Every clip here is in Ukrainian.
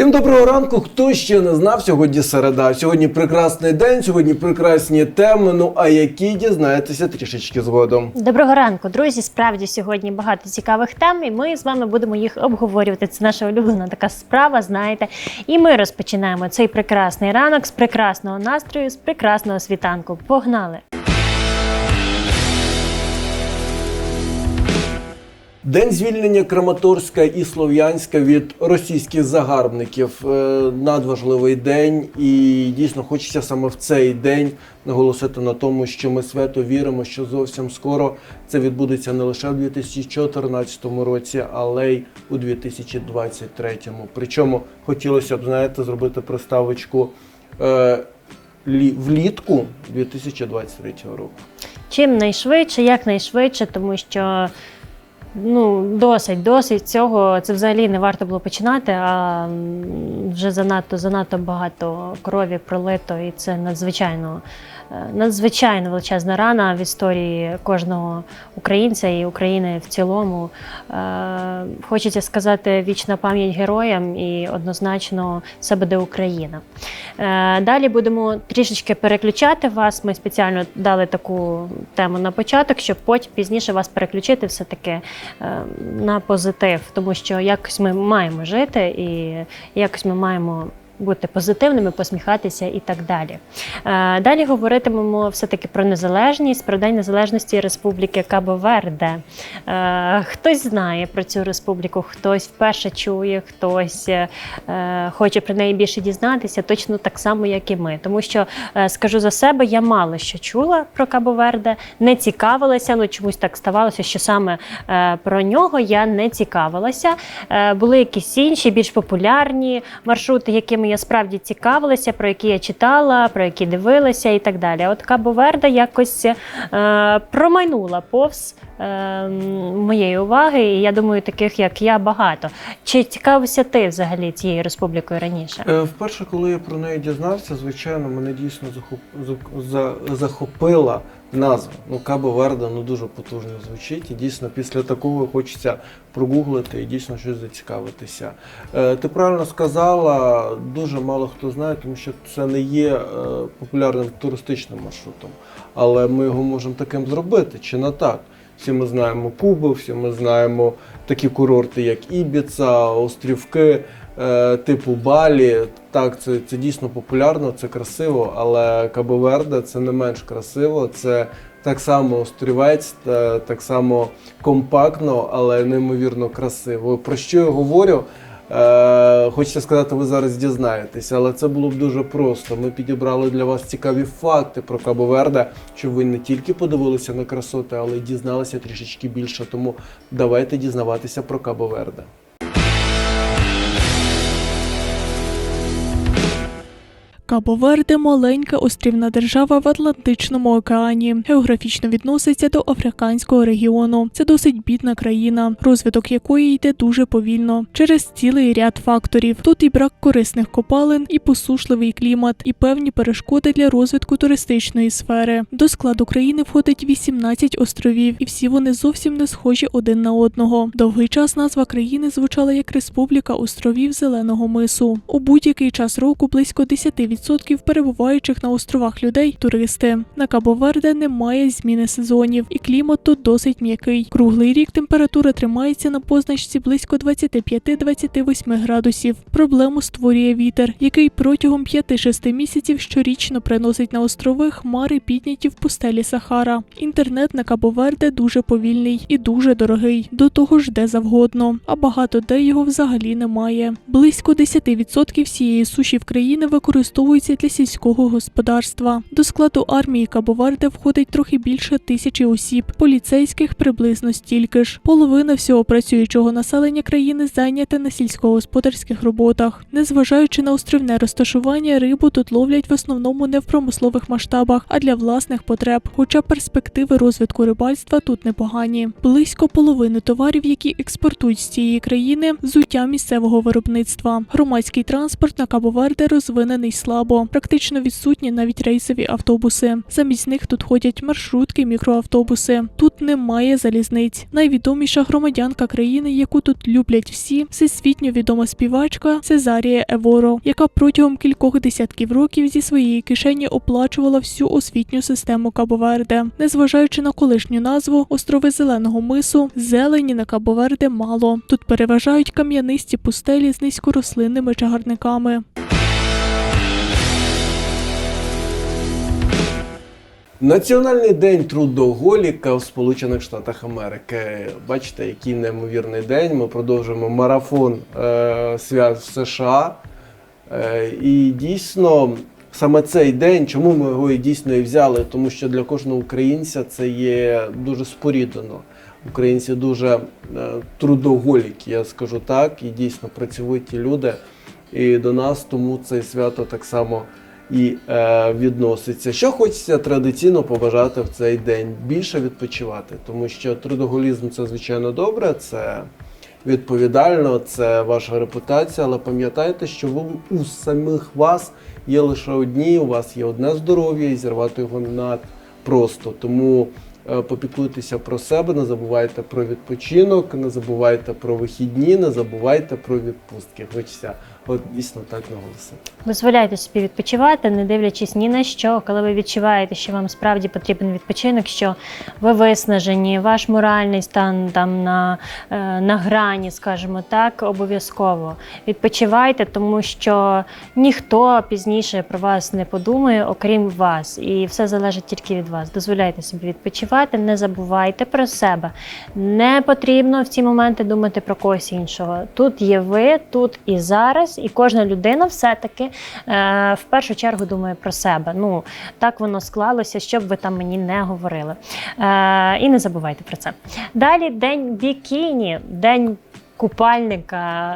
Всім доброго ранку. Хто ще не знав, сьогодні середа. Сьогодні прекрасний день, сьогодні прекрасні теми. Ну а які дізнаєтеся трішечки згодом. Доброго ранку, друзі. Справді сьогодні багато цікавих тем, і ми з вами будемо їх обговорювати. Це наша улюблена така справа, знаєте. І ми розпочинаємо цей прекрасний ранок з прекрасного настрою, з прекрасного світанку. Погнали! День звільнення Краматорська і Слов'янська від російських загарбників. Е, Надважливий день, і дійсно хочеться саме в цей день наголосити на тому, що ми свято віримо, що зовсім скоро це відбудеться не лише в 2014 році, але й у 2023. Причому хотілося б знаєте зробити приставочку е, лі- влітку 2023 року. Чим найшвидше, як найшвидше, тому що ну досить, досить цього. Це взагалі не варто було починати. А вже занадто занадто багато крові пролито, і це надзвичайно. Е, Надзвичайно величезна рана в історії кожного українця і України в цілому. Е, Хочеться сказати вічна пам'ять героям і однозначно це буде Україна. Е, Далі будемо трішечки переключати вас. Ми спеціально дали таку тему на початок, щоб потім пізніше вас переключити все-таки на позитив, тому що якось ми маємо жити і якось ми маємо. Бути позитивними, посміхатися і так далі. Е, Далі говоритимемо все-таки про незалежність, про День Незалежності Республіки Кабо-Верде. Е, Хтось знає про цю республіку, хтось вперше чує, хтось е, хоче про неї більше дізнатися, точно так само, як і ми. Тому що скажу за себе, я мало що чула про Кабо-Верде, не цікавилася. Ну чомусь так ставалося, що саме про нього я не цікавилася. Були якісь інші, більш популярні маршрути, якими я справді цікавилася, про які я читала, про які дивилася і так далі. От Кабо-Верде якось е, промайнула повз е, моєї уваги, і я думаю, таких як я багато. Чи цікавився ти взагалі цією республікою раніше? Е, Вперше, коли я про неї дізнався, звичайно, мене дійсно захоп... за- за- захопила назва. Ну, Кабо Верде ну, дуже потужно звучить. І дійсно після такого хочеться прогуглити і дійсно щось зацікавитися. Е, Ти правильно сказала, дуже мало хто знає, тому що це не є е, популярним туристичним маршрутом. Але ми його можемо таким зробити, чи не так? Всі ми знаємо Кубу, всі ми знаємо такі курорти, як Ібіца, острівки типу Балі. Так, це, це дійсно популярно, це красиво, але Кабо-Верде це не менш красиво. Це так само острівець, та, так само компактно, але неймовірно красиво. Про що я говорю? Е, хочеться сказати, ви зараз дізнаєтеся, але це було б дуже просто. Ми підібрали для вас цікаві факти про Кабо-Верде, щоб ви не тільки подивилися на красоти, але й дізналися трішечки більше. Тому давайте дізнаватися про Кабо-Верде. Кабо-Верде – маленька острівна держава в Атлантичному океані. Географічно відноситься до африканського регіону. Це досить бідна країна, розвиток якої йде дуже повільно через цілий ряд факторів. Тут і брак корисних копалин, і посушливий клімат, і певні перешкоди для розвитку туристичної сфери. До складу країни входить 18 островів, і всі вони зовсім не схожі один на одного. Довгий час назва країни звучала як Республіка островів Зеленого мису. У будь-який час року близько 10% перебуваючих на островах людей туристи. На Кабо-Верде немає зміни сезонів, і клімат тут досить м'який. Круглий рік температура тримається на позначці близько 25-28 градусів. Проблему створює вітер, який протягом 5-6 місяців щорічно приносить на острови хмари, підняті в пустелі Сахара. Інтернет на Кабо-Верде дуже повільний і дуже дорогий. До того ж, де завгодно, а багато де його взагалі немає. Близько 10% всієї суші в країні використовується для сільського господарства. До складу армії Кабо-Верде входить трохи більше тисячі осіб, поліцейських приблизно стільки ж. Половина всього працюючого населення країни зайнята на сільськогосподарських роботах. Незважаючи на островне розташування, рибу тут ловлять в основному не в промислових масштабах, а для власних потреб. Хоча перспективи розвитку рибальства тут непогані. Близько половини товарів, які експортують з цієї країни, взуття місцевого виробництва. Громадський транспорт на Кабо-Верде розвинений слабо. Слабо. Практично відсутні навіть рейсові автобуси. Замість них тут ходять маршрутки, мікроавтобуси. Тут немає залізниць. Найвідоміша громадянка країни, яку тут люблять всі, всесвітньо відома співачка Цезарія Еворо, яка протягом кількох десятків років зі своєї кишені оплачувала всю освітню систему Кабо-Верде. Незважаючи на колишню назву острови зеленого мису, зелені на Кабо-Верде мало. Тут переважають кам'янисті пустелі з низькорослинними чагарниками. Національний день трудоголіка в Сполучених Штатах Америки. Бачите, який неймовірний день. Ми продовжуємо марафон е, свят в США. Е, і дійсно, саме цей день, чому ми його і дійсно і взяли? Тому що для кожного українця це є дуже споріднено. Українці дуже е, трудоголіки, я скажу так, і дійсно працьовиті люди. І до нас тому це свято так само і е, відноситься. Що хочеться традиційно побажати в цей день? Більше відпочивати, тому що трудоголізм це звичайно добре, це відповідально, це ваша репутація, але пам'ятайте, що ви у самих вас є лише одні, у вас є одне здоров'я і зірвати його над просто. Тому е, попіклуйтеся про себе, не забувайте про відпочинок, не забувайте про вихідні, не забувайте про відпустки. Хочеться от дійсно так наголосити. Дозволяйте собі відпочивати, не дивлячись ні на що, коли ви відчуваєте, що вам справді потрібен відпочинок, що ви виснажені, ваш моральний стан там на, е, на грані, скажімо так, обов'язково відпочивайте, тому що ніхто пізніше про вас не подумає, окрім вас, і все залежить тільки від вас. Дозволяйте собі відпочивати, не забувайте про себе. Не потрібно в ці моменти думати про когось іншого. Тут є ви, тут і зараз, і кожна людина все-таки е, в першу чергу думає про себе. Ну так воно склалося, щоб ви там мені не говорили. Е, і не забувайте про це. Далі день бікіні, день. Купальника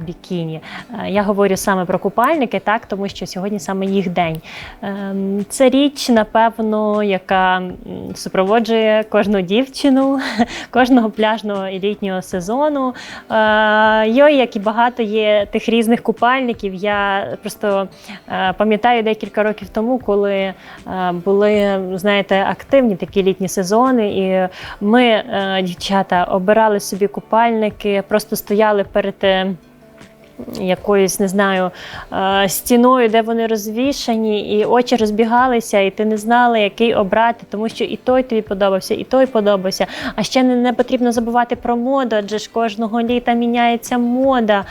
е, бікіні. Е, Я говорю саме про купальники, так, тому що сьогодні саме їх день. Ем, Це річ, напевно, яка супроводжує кожну дівчину, кожного пляжного і літнього сезону. Е, Йой, як і багато є тих різних купальників. Я просто е, пам'ятаю декілька років тому, коли е, були, знаєте, активні такі літні сезони, і ми, е, дівчата, обирали собі купальники, просто стояли перед. Е, Якоюсь не знаю е, стіною, де вони розвішані, і очі розбігалися, і ти не знала, який обрати, тому що і той тобі подобався, і той подобався. А ще не, не потрібно забувати про моду, адже ж кожного літа міняється мода.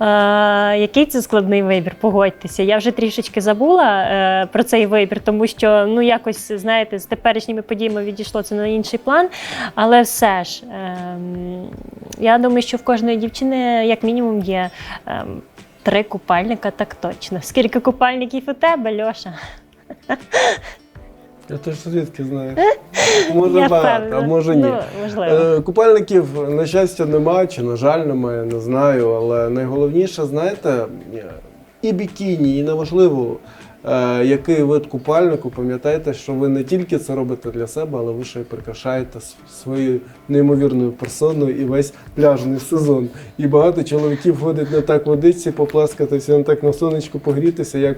Е, який це складний вибір? Погодьтеся. Я вже трішечки забула е, про цей вибір, тому що ну якось знаєте, з теперішніми подіями відійшло це на інший план. Але все ж, ем, я думаю, що в кожної дівчини, як мінімум, є три купальника, так точно. Скільки купальників у тебе, Льоша? Я теж звідки знаю. Може Я багато, а може ні. Ну, можливо. Е, Купальників, на щастя, немає, чи, на жаль, немає, не знаю. Але найголовніше, знаєте, е, і бікіні, і неважливо, е, який вид купальнику, пам'ятайте, що ви не тільки це робите для себе, але ви ще й прикрашаєте с- своєю неймовірною персоною і весь пляжний сезон. І багато чоловіків ходять не так в водичці поплескатися, не так на сонечку погрітися, як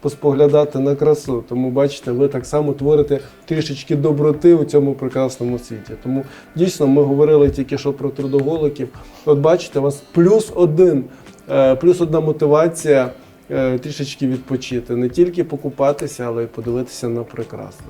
поспоглядати на красу. Тому бачите, ви так само творите трішечки доброти у цьому прекрасному світі. Тому дійсно ми говорили тільки що про трудоголиків. От бачите, у вас плюс один, е, плюс одна мотивація е, трішечки відпочити, не тільки покупатися, але й подивитися на прекрасне.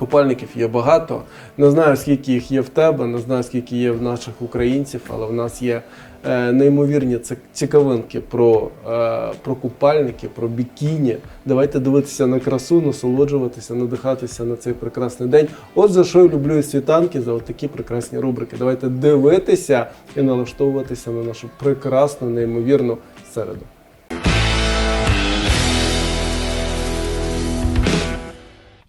Купальників є багато. Не знаю, скільки їх є в тебе, не знаю, скільки є в наших українців, але в нас є е, неймовірні цікавинки про, е, про купальники, про бікіні. Давайте дивитися на красу, насолоджуватися, надихатися на цей прекрасний день. От за що я люблю і світанки, за такі прекрасні рубрики. Давайте дивитися і налаштовуватися на нашу прекрасну, неймовірну середу.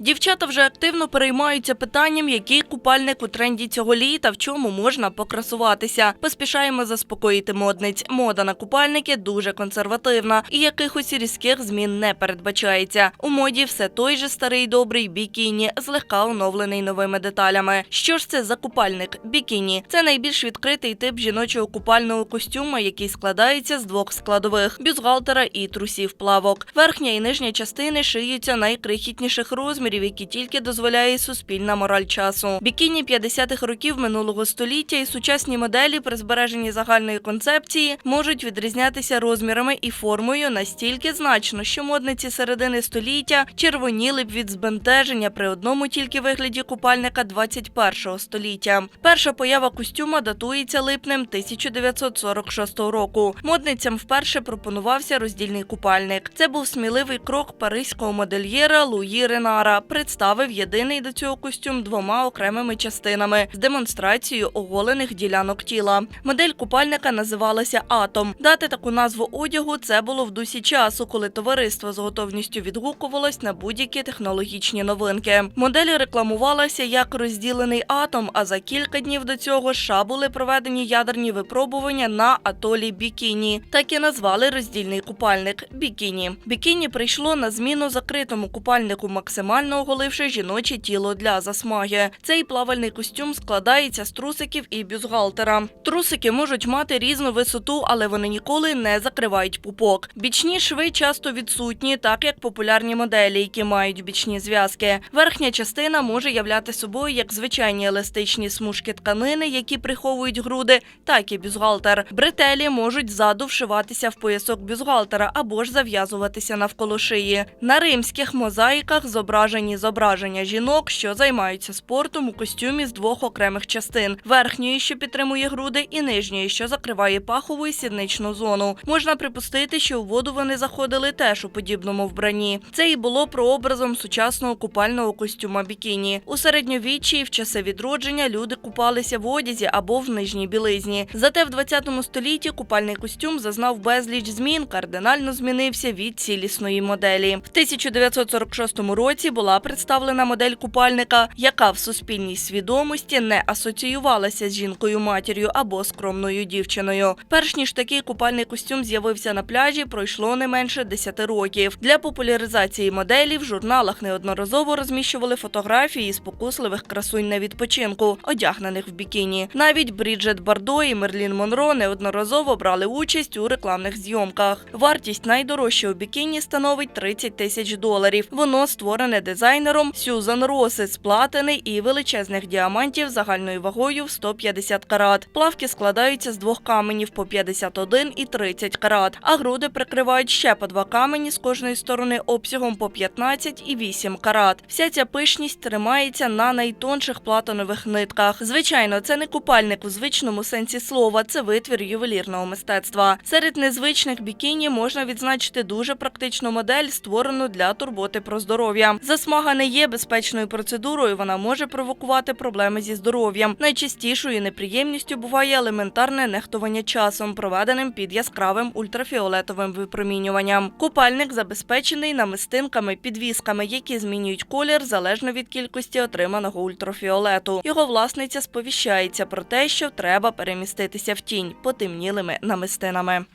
Дівчата вже активно переймаються питанням, який купальник у тренді цього літа, в чому можна покрасуватися. Поспішаємо заспокоїти модниць. Мода на купальники дуже консервативна і якихось різких змін не передбачається. У моді все той же старий добрий бікіні, злегка оновлений новими деталями. Що ж це за купальник? Бікіні це найбільш відкритий тип жіночого купального костюма, який складається з двох складових бюстгальтера і трусів плавок. Верхня і нижня частини шиються найкрихітніших розмірів, які тільки дозволяє суспільна мораль часу. Бікіні 50-х років минулого століття і сучасні моделі при збереженні загальної концепції можуть відрізнятися розмірами і формою настільки значно, що модниці середини століття червоніли б від збентеження при одному тільки вигляді купальника 21-го століття. Перша поява костюма датується липнем 1946 року. Модницям вперше пропонувався роздільний купальник. Це був сміливий крок паризького модельєра Луї Ренара. Представив єдиний до цього костюм двома окремими частинами з демонстрацією оголених ділянок тіла. Модель купальника називалася Атом. Дати таку назву одягу це було в дусі часу, коли товариство з готовністю відгукувалось на будь-які технологічні новинки. Модель рекламувалася як розділений атом. А за кілька днів до цього США були проведені ядерні випробування на атолі Бікіні. Так і назвали роздільний купальник Бікіні. Бікіні прийшло на зміну закритому купальнику, максимально оголивши жіноче тіло для засмаги. Цей плавальний костюм складається з трусиків і бюстгальтера. Трусики можуть мати різну висоту, але вони ніколи не закривають пупок. Бічні шви часто відсутні, так як популярні моделі, які мають бічні зв'язки. Верхня частина може являти собою як звичайні еластичні смужки тканини, які приховують груди, так і бюстгальтер. Бретелі можуть ззаду вшиватися в поясок бюстгальтера або ж зав'язуватися навколо шиї. На римських мозаїках зображені зображення жінок, що займаються спортом у костюмі з двох окремих частин: верхньої, що підтримує груди, і нижньої, що закриває пахову і сідничну зону. Можна припустити, що у воду вони заходили теж у подібному вбранні. Це і було прообразом сучасного купального костюма бікіні. У середньовіччі і в часи відродження люди купалися в одязі або в нижній білизні. Зате в 20 столітті купальний костюм зазнав безліч змін, кардинально змінився від цілісної моделі. В 1946 році була представлена модель купальника, яка в суспільній свідомості не асоціювалася з жінкою матір'ю або скромною дівчиною. Перш ніж такий купальний костюм з'явився на пляжі, пройшло не менше 10 років. Для популяризації моделі в журналах неодноразово розміщували фотографії спокусливих красунь на відпочинку, одягнених в бікіні. Навіть Бріджет Бардо і Мерлін Монро неодноразово брали участь у рекламних зйомках. Вартість найдорожчого бікіні становить 30 тисяч доларів. Воно створене дизайнером Сюзан Роси з платини і величезних діамантів загальною вагою в 150 карат. Плавки складаються з двох каменів по 51 і 30 карат, а груди прикривають ще по два камені з кожної сторони обсягом по 15 і 8 карат. Вся ця пишність тримається на найтонших платинових нитках. Звичайно, це не купальник у звичному сенсі слова, це витвір ювелірного мистецтва. Серед незвичних бікіні можна відзначити дуже практичну модель, створену для турботи про здоров'я. Засмага не є безпечною процедурою, вона може провокувати проблеми зі здоров'ям. Найчастішою неприємністю буває елементарне нехтування часом, проведеним під яскравим ультрафіолетовим випромінюванням. Купальник забезпечений намистинками, підвісками, які змінюють колір залежно від кількості отриманого ультрафіолету. Його власниця сповіщається про те, що треба переміститися в тінь потемнілими намистинами.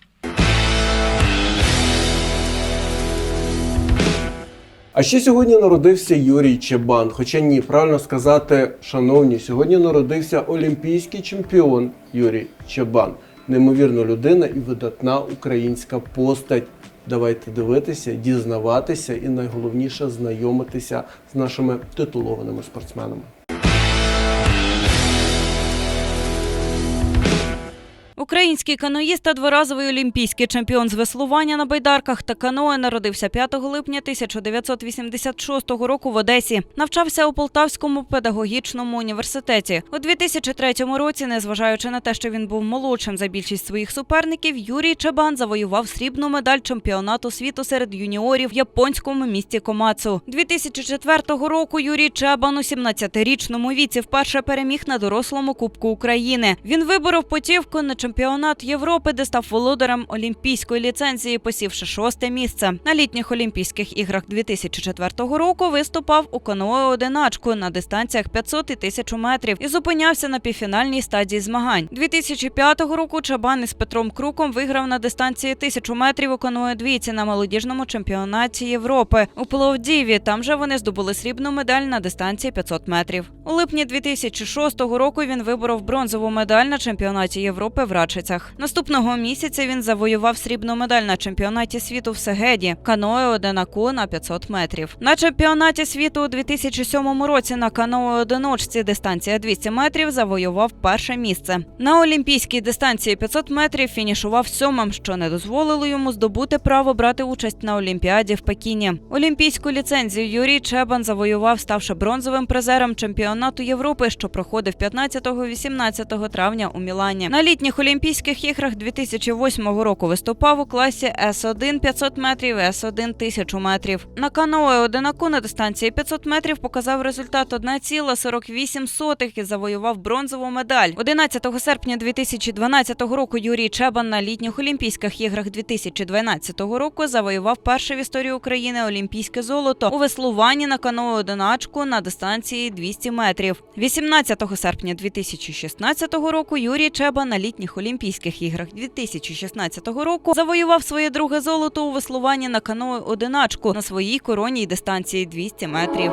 А ще сьогодні народився Юрій Чебан. Хоча ні, правильно сказати, шановні, сьогодні народився олімпійський чемпіон Юрій Чебан. Неймовірна людина і видатна українська постать. Давайте дивитися, дізнаватися і найголовніше знайомитися з нашими титулованими спортсменами. Український каноїст та дворазовий олімпійський чемпіон з веслування на байдарках та каное народився 5 липня 1986 року в Одесі. Навчався у Полтавському педагогічному університеті. У 2003 році, незважаючи на те, що він був молодшим за більшість своїх суперників, Юрій Чебан завоював срібну медаль чемпіонату світу серед юніорів в японському місті Комацу. 2004 року Юрій Чебан у 17-річному віці вперше переміг на дорослому Кубку України. Він виборов путівку на чемпіонат чемпіонат Європи, де став володарем олімпійської ліцензії, посівши шосте місце. На літніх Олімпійських іграх 2004 року виступав у каное одиначку на дистанціях 500 і 1000 метрів і зупинявся на півфінальній стадії змагань. 2005 року Чабан із Петром Круком виграв на дистанції 1000 метрів у каное двійці на молодіжному чемпіонаті Європи у Пловдіві. Там же вони здобули срібну медаль на дистанції 500 метрів. У липні 2006 року він виборов бронзову медаль на чемпіонаті Європи в Рачицях. Наступного місяця він завоював срібну медаль на чемпіонаті світу в Сегеді, каное одинаку на 500 метрів. На чемпіонаті світу у 2007 році на каное одиночці дистанція 200 метрів завоював перше місце. На олімпійській дистанції 500 метрів фінішував сьомим, що не дозволило йому здобути право брати участь на Олімпіаді в Пекіні. Олімпійську ліцензію Юрій Чебан завоював, ставши бронзовим призером чемпіонату Європи, що проходив 15-18 травня у Мілані. На літніх Олімпійських іграх 2008 року виступав у класі С1 500 метрів, С1 1000 метрів. На каное одинаку на дистанції 500 метрів показав результат 1,48 і завоював бронзову медаль. 11 серпня 2012 року Юрій Чебан на літніх Олімпійських іграх 2012 року завоював перше в історії України олімпійське золото у веслуванні на каное одиначку на дистанції 200 метрів. 18 серпня 2016 року Юрій Чебан на літніх Олімпійських іграх 2016 року завоював своє друге золото у веслуванні на каное одиначку на своїй коронній дистанції 200 метрів.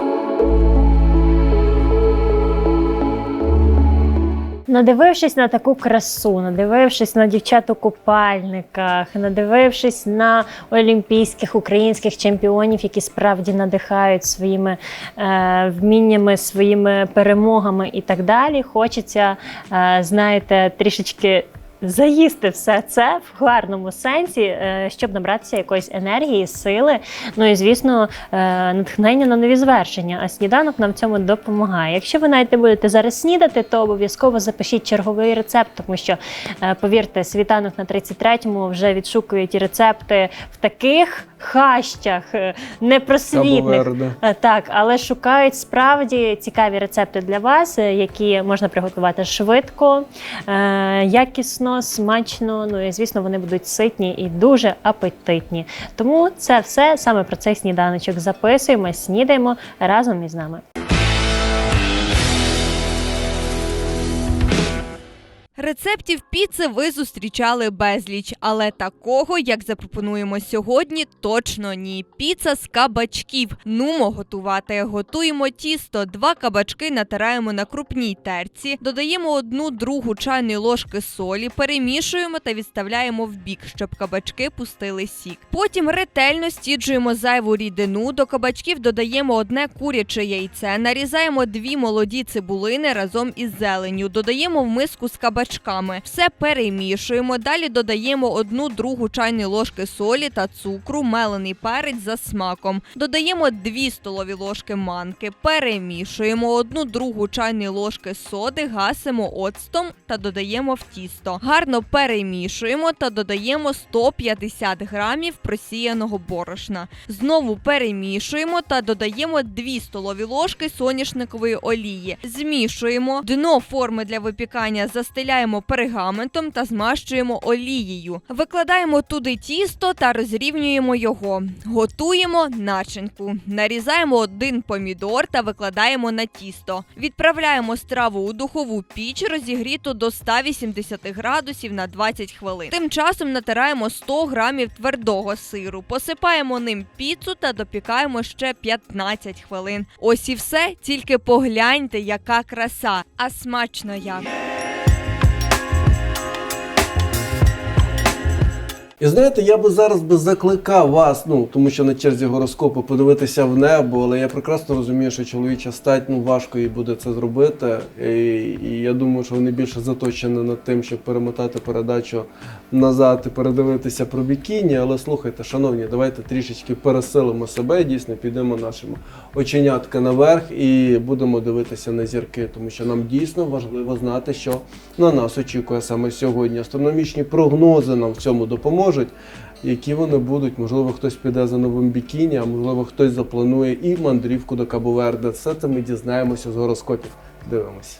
Надивившись на таку красу, надивившись на дівчат у купальниках, надивившись на олімпійських українських чемпіонів, які справді надихають своїми е, вміннями, своїми перемогами і так далі, хочеться, е, знаєте, трішечки. Заїсти все це в гарному сенсі, е, щоб набратися якоїсь енергії, сили. Ну і звісно, е, натхнення на нові звершення. А сніданок нам цьому допомагає. Якщо ви навіть не будете зараз снідати, то обов'язково запишіть черговий рецепт, тому що е, повірте, світанок на 33-му вже відшукує ті рецепти в таких хащах е, непросвітних. Е, Так, але шукають справді цікаві рецепти для вас, е, які можна приготувати швидко, якісно, смачно. Ну і звісно, вони будуть ситні і дуже апетитні. Тому це все саме про цей сніданочок. Записуємо, снідаємо разом із нами. Рецептів піци ви зустрічали безліч, але такого, як запропонуємо сьогодні, точно ні. Піца з кабачків. Нумо готувати. Готуємо тісто. Два кабачки натираємо на крупній терці, додаємо одну другу чайної ложки солі, перемішуємо та відставляємо в бік, щоб кабачки пустили сік. Потім ретельно стіджуємо зайву рідину. До кабачків додаємо одне куряче яйце, нарізаємо дві молоді цибулини разом із зеленню, додаємо в миску з кабачками. Все перемішуємо. Далі додаємо одну другу чайної ложки солі та цукру, мелений перець за смаком. Додаємо 2 столові ложки манки, перемішуємо одну другу чайної ложки соди, гасимо оцтом та додаємо в тісто. Гарно перемішуємо та додаємо 150 грамів просіяного борошна. Знову перемішуємо та додаємо 2 столові ложки соняшникової олії. Змішуємо. Дно форми для випікання застеляємо пергаментом та змащуємо олією. Викладаємо туди тісто та розрівнюємо його. Готуємо начинку. Нарізаємо один помідор та викладаємо на тісто. Відправляємо страву у духову піч, розігріту до 180 градусів на 20 хвилин. Тим часом натираємо 100 грамів твердого сиру, посипаємо ним піцу та допікаємо ще 15 хвилин. Ось і все, тільки погляньте, яка краса, а смачно як. І знаєте, я би зараз би закликав вас, ну тому що на черзі гороскопу подивитися в небо, але я прекрасно розумію, що чоловіча стать ну важко їй буде це зробити. І, і я думаю, що вони більше заточені над тим, щоб перемотати передачу назад і передивитися про бікіні. Але слухайте, шановні, давайте трішечки пересилимо себе, дійсно підемо нашими оченятка наверх і будемо дивитися на зірки, тому що нам дійсно важливо знати, що на нас очікує саме сьогодні. Астрономічні прогнози нам в цьому допоможуть. Які вони будуть, можливо, хтось піде за новим бікіні, а можливо, хтось запланує і мандрівку до Кабо-Верде. Все це ми дізнаємося з гороскопів. Дивимося.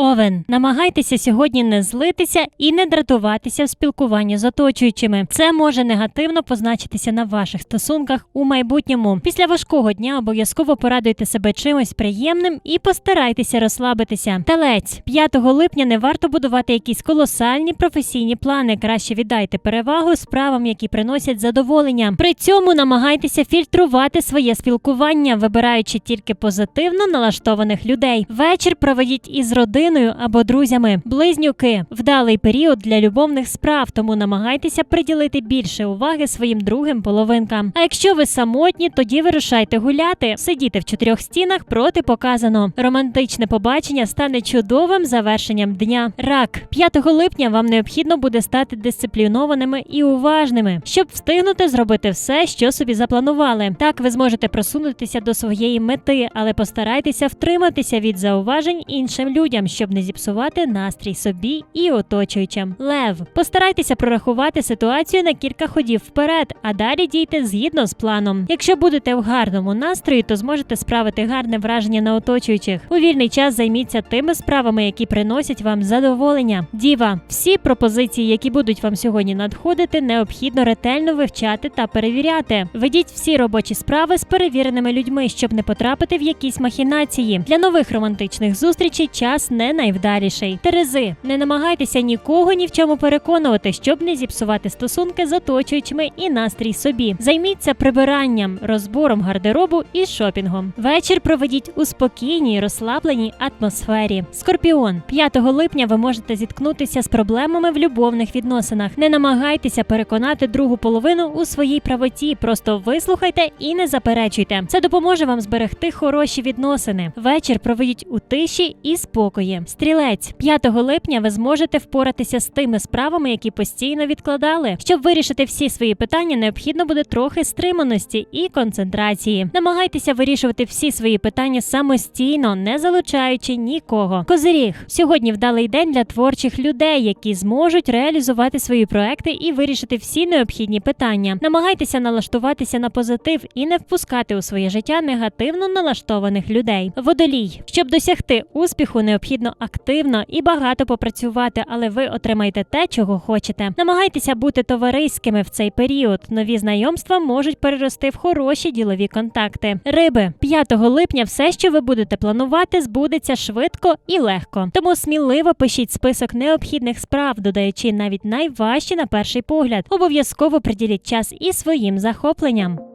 Овен, намагайтеся сьогодні не злитися і не дратуватися в спілкуванні з оточуючими. Це може негативно позначитися на ваших стосунках у майбутньому. Після важкого дня обов'язково порадуйте себе чимось приємним і постарайтеся розслабитися. Телець 5 липня не варто будувати якісь колосальні професійні плани. Краще віддайте перевагу справам, які приносять задоволення. При цьому намагайтеся фільтрувати своє спілкування, вибираючи тільки позитивно налаштованих людей. Вечір проведіть із родиною або друзями. Близнюки вдалий період для любовних справ, тому намагайтеся приділити більше уваги своїм другим половинкам. А якщо ви самотні, тоді вирушайте гуляти. Сидіти в чотирьох стінах протипоказано. Романтичне побачення стане чудовим завершенням дня. Рак 5 липня вам необхідно буде стати дисциплінованими і уважними, щоб встигнути зробити все, що собі запланували. Так ви зможете просунутися до своєї мети, але постарайтеся втриматися від зауважень іншим людям, щоб не зіпсувати настрій собі і оточуючим. Лев, постарайтеся прорахувати ситуацію на кілька ходів вперед, а далі дійте згідно з планом. Якщо будете в гарному настрої, то зможете справити гарне враження на оточуючих. У вільний час займіться тими справами, які приносять вам задоволення. Діва, всі пропозиції, які будуть вам сьогодні надходити, необхідно ретельно вивчати та перевіряти. Ведіть всі робочі справи з перевіреними людьми, щоб не потрапити в якісь махінації. Для нових романтичних зустрічей час не найвдаліший. Терези, не намагайтеся нікого ні в чому переконувати, щоб не зіпсувати стосунки з оточуючими і настрій собі. Займіться прибиранням, розбором гардеробу і шопінгом. Вечір проведіть у спокійній, розслабленій атмосфері. Скорпіон, 5 липня ви можете зіткнутися з проблемами в любовних відносинах. Не намагайтеся переконати другу половину у своїй правоті. Просто вислухайте і не заперечуйте. Це допоможе вам зберегти хороші відносини. Вечір проведіть у тиші і спокої. Стрілець 5 липня ви зможете впоратися з тими справами, які постійно відкладали. Щоб вирішити всі свої питання, необхідно буде трохи стриманості і концентрації. Намагайтеся вирішувати всі свої питання самостійно, не залучаючи нікого. Козиріг сьогодні вдалий день для творчих людей, які зможуть реалізувати свої проекти і вирішити всі необхідні питання. Намагайтеся налаштуватися на позитив і не впускати у своє життя негативно налаштованих людей. Водолій, щоб досягти успіху, необхідно активно і багато попрацювати, але ви отримаєте те, чого хочете. Намагайтеся бути товариськими в цей період. Нові знайомства можуть перерости в хороші ділові контакти. Риби 5 липня все, що ви будете планувати, збудеться швидко і легко. Тому сміливо пишіть список необхідних справ, додаючи навіть найважчі на перший погляд. Обов'язково приділіть час і своїм захопленням.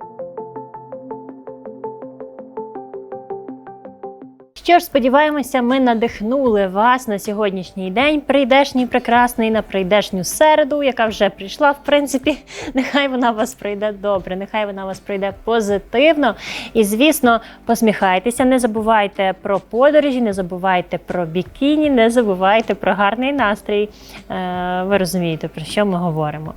Що ж, сподіваємося, ми надихнули вас на сьогоднішній день, прийдешній прекрасний, на прийдешню середу, яка вже прийшла. В принципі, нехай вона вас прийде добре, нехай вона вас прийде позитивно. І, звісно, посміхайтеся, не забувайте про подорожі, не забувайте про бікіні, не забувайте про гарний настрій. Е, ви розумієте, про що ми говоримо.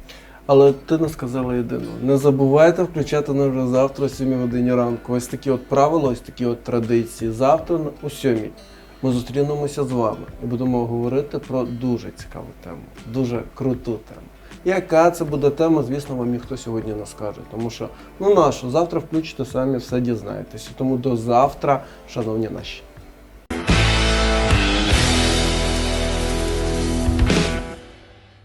Але ти не сказала єдиного. Не забувайте включати нас вже завтра о 7 годині ранку. Ось такі от правила, ось такі от традиції. Завтра о 7 ми зустрінемося з вами і будемо говорити про дуже цікаву тему, дуже круту тему. Яка це буде тема, звісно, вам ніхто сьогодні не скаже. Тому що, ну нащо, завтра включите самі все дізнаєтеся. Тому до завтра, шановні наші.